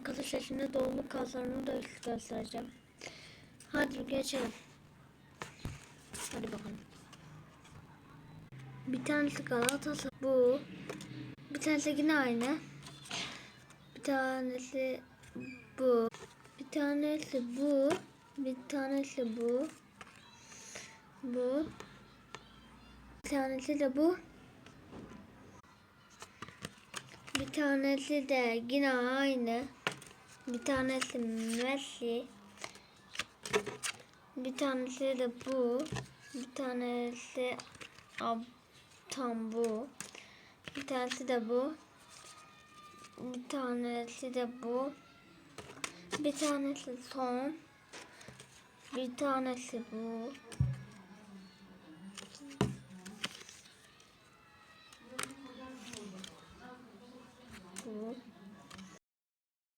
Arkadaşlar şimdi dolu kaslarını da göstereceğim. Hadi geçelim. Hadi bakalım. Bir tanesi Galatasaray bu. Bir tanesi yine aynı. Bir tanesi bu. Bir tanesi bu. Bir tanesi bu. Bu. Bir tanesi de bu. Bir tanesi de yine aynı. Bir tanesi Messi. Bir tanesi de bu. Bir tanesi ab, tam bu. Bir tanesi de bu. Bir tanesi de bu. Bir tanesi son. Bir tanesi bu.